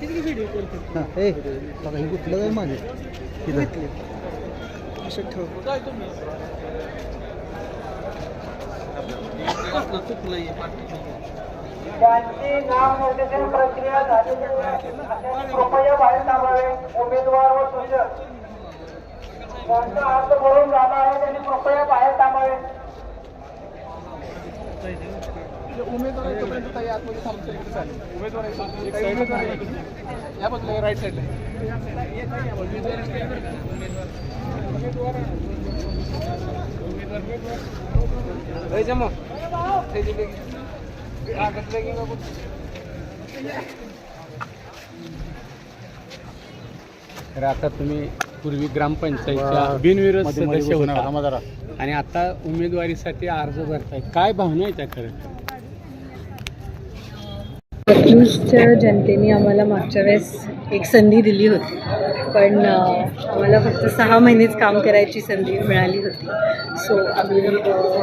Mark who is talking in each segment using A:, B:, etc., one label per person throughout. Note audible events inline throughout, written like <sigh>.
A: हां ए बघा हे कुठलं काय माझे तिथं
B: असं ठेव.
C: त्यांची नामनिर्देशन प्रक्रिया झालेली आहे कृपया बाहेर थांबावे उमेदवार व सूचक. त्यांचा अर्ज भरून झाला आहे त्यांनी कृपया बाहेर थांबावे.
B: उमेदवार आहे तोपर्यंत ताई आतमध्ये थांबून तरी किती चालेल? उमेदवार आहे एक side ला आहे. या बाजूला राईट साईडला जमा
D: तर आता तुम्ही पूर्वी ग्रामपंचायतच्या बिनविरोध सदस्य होता. आणि आता उमेदवारीसाठी अर्ज भरताय. काय भावना आहे त्या खरं
E: अकलूजच्या जनतेने आम्हाला मागच्या वेळेस एक संधी दिली होती. पण आम्हाला फक्त सहा महिनेच काम करायची संधी मिळाली होती. सो आम्ही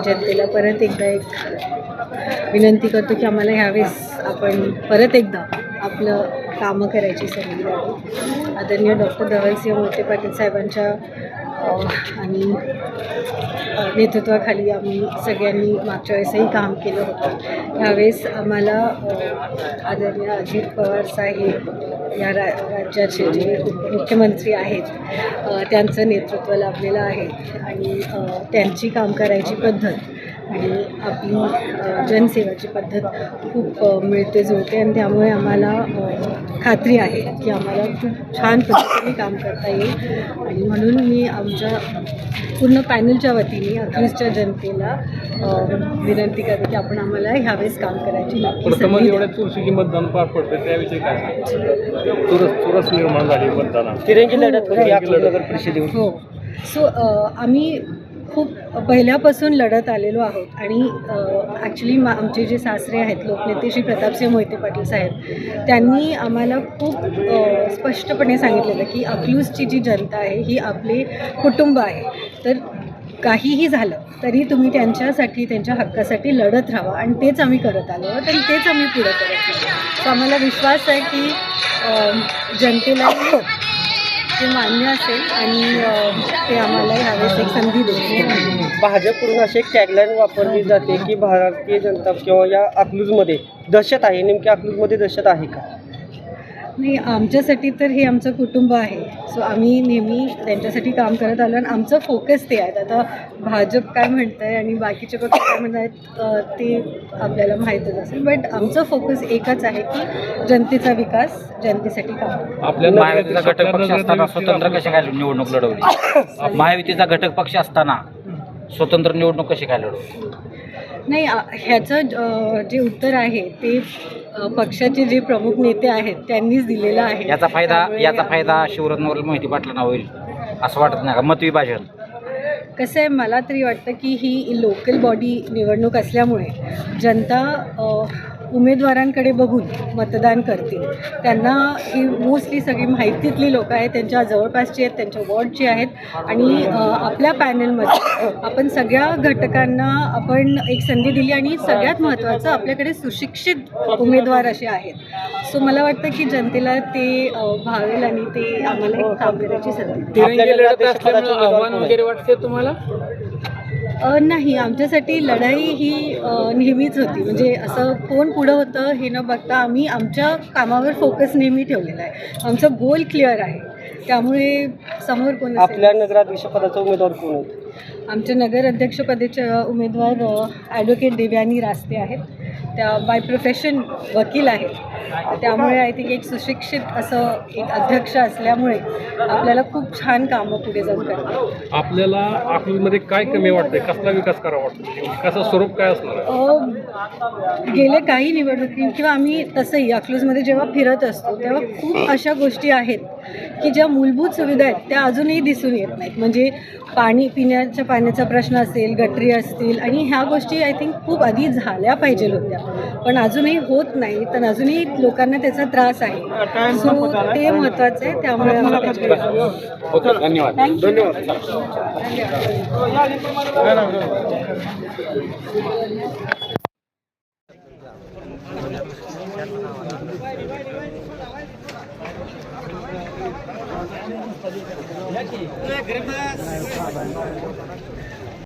E: जनतेला परत एकदा एक विनंती करतो की आम्हाला ह्यावेळेस आपण परत एकदा आपलं कामं करायची संधी द्यावी आदरणीय डॉक्टर धवलसिंह मोठे पाटील साहेबांच्या आणि नेतृत्वाखाली आम्ही सगळ्यांनी मागच्या वेळेसही काम केलं होतं. ह्यावेळेस आम्हाला आदरणीय अजित पवार साहेब या रा राज्याचे जे मुख्यमंत्री आहेत त्यांचं नेतृत्व लाभलेलं आहे. आणि त्यांची काम करायची पद्धत आणि आपली जनसेवाची पद्धत खूप मिळते जुळते आणि त्यामुळे आम्हाला खात्री आहे की आम्हाला खूप छान पद्धतीने काम करता येईल. आणि म्हणून मी आमच्या पूर्ण पॅनलच्या वतीने अखिलच्या जनतेला विनंती करते की आपण आम्हाला ह्यावेळेस काम करायची नक्की
D: मतदान पार पडतं त्याविषयी काय? चुरस चुरस निर्माण झाली मतदानात.
A: तिरंगी लढत होती अकलूजनगर परिषदेवर
E: हो. सो आम्ही खूप पहिल्यापासून लढत आलेलो आहोत. आणि ॲक्च्युली मा आमचे जे सासरे आहेत लोकनेते श्री प्रतापसिंह मोहिते पाटील साहेब त्यांनी आम्हाला खूप स्पष्टपणे सांगितलेलं की अकलूजची जी जनता आहे ही आपले कुटुंब आहे. तर काहीही झालं तरी तुम्ही त्यांच्यासाठी त्यांच्या हक्कासाठी लढत राहा. आणि तेच आम्ही करत आलो आहोत आणि तेच आम्ही पुढं करत आहोत. आम्हाला विश्वास आहे की जनतेला ते मान्य असेल आणि ते आम्हाला ह्यावेळेस एक संधी देईल
A: भाजपकडून अशी एक टॅगलाईन वापरली जाते की भारतीय जनता किंवा या अकलूजमध्ये दहशत आहे. नेमकी अकलूजमध्ये दहशत आहे का?
E: नाही आमच्यासाठी तर हे आमचं कुटुंब आहे. सो आम्ही नेहमी त्यांच्यासाठी काम करत आलो आणि आमचं फोकस ते आहेत आता भाजप काय म्हणत आहे आणि बाकीचे पक्ष काय म्हणत आहेत ते आपल्याला माहीतच असेल. बट आमचं फोकस एकच आहे की जनतेचा विकास जनतेसाठी काम.
F: महायुतीचा घटक पक्ष असताना स्वतंत्र कसे काय निवडणूक लढवली. <coughs> महायुतीचा घटक पक्ष असताना स्वतंत्र निवडणूक कशी काय लढवली?
E: नाही ह्याचं जे उत्तर आहे ते पक्षाचे जे प्रमुख नेते आहेत त्यांनीच दिलेलं आहे.
F: याचा फायदा याचा फायदा शिवरत्नवरील माहिती पाटलांना होईल असं वाटत नाही का? मतविभाजन
E: कसं आहे मला तरी वाटतं की ही लोकल बॉडी निवडणूक असल्यामुळे जनता उमेदवारांकडे बघून मतदान करतील. त्यांना ही मोस्टली सगळी माहितीतली लोकं आहेत त्यांच्या जवळपासची आहेत त्यांच्या वॉर्डची आहेत आणि आपल्या पॅनलमध्ये आपण सगळ्या घटकांना आपण एक संधी दिली आणि सगळ्यात महत्त्वाचं आपल्याकडे सुशिक्षित उमेदवार असे आहेत. सो मला वाटतं की जनतेला ते भावेल आणि ते आम्हाला एक काम करायची संधी देईल.
D: तिरंगी लढत असल्यामुळे आव्हान वगैरे वाटते तुम्हाला?
E: नाही आमच्यासाठी लढाई ही नेहमीच होती. म्हणजे असं कोण पुढं होतं हे न बघता आम्ही आमच्या कामावर फोकस नेहमी ठेवलेला आहे. आमचं गोल क्लिअर आहे. त्यामुळे समोर कोण
A: आपल्या नगराध्यक्षपदाचा उमेदवार कोण होते?
E: आमच्या नगर अध्यक्षपदाचे उमेदवार ॲडव्होकेट देवयानी रास्ते आहेत. त्या बाय प्रोफेशन वकील आहेत. त्यामुळे आय थिंक एक सुशिक्षित असं एक अध्यक्ष असल्यामुळे आपल्याला खूप छान कामं पुढे जाऊन करतात.
D: आपल्याला अकलूजमध्ये काय कमी वाटतंय? कसला विकास करावा वाटतो? विकासाचं स्वरूप काय असणार?
E: गेले काही निवडणुकी किंवा आम्ही तसंही अकलूजमध्ये जेव्हा फिरत असतो तेव्हा खूप अशा गोष्टी आहेत की ज्या मूलभूत सुविधा आहेत त्या अजूनही दिसून येत नाहीत. म्हणजे पाणी पिण्याच्या पाण्याचा प्रश्न असेल गटरी असतील आणि ह्या गोष्टी आय थिंक खूप आधी झाल्या पाहिजे होत्या. पण अजूनही होत नाही तर अजूनही लोकांना त्याचा त्रास आहे. सो ते महत्त्वाचं आहे त्यामुळे
D: ओके धन्यवाद. ગરીબ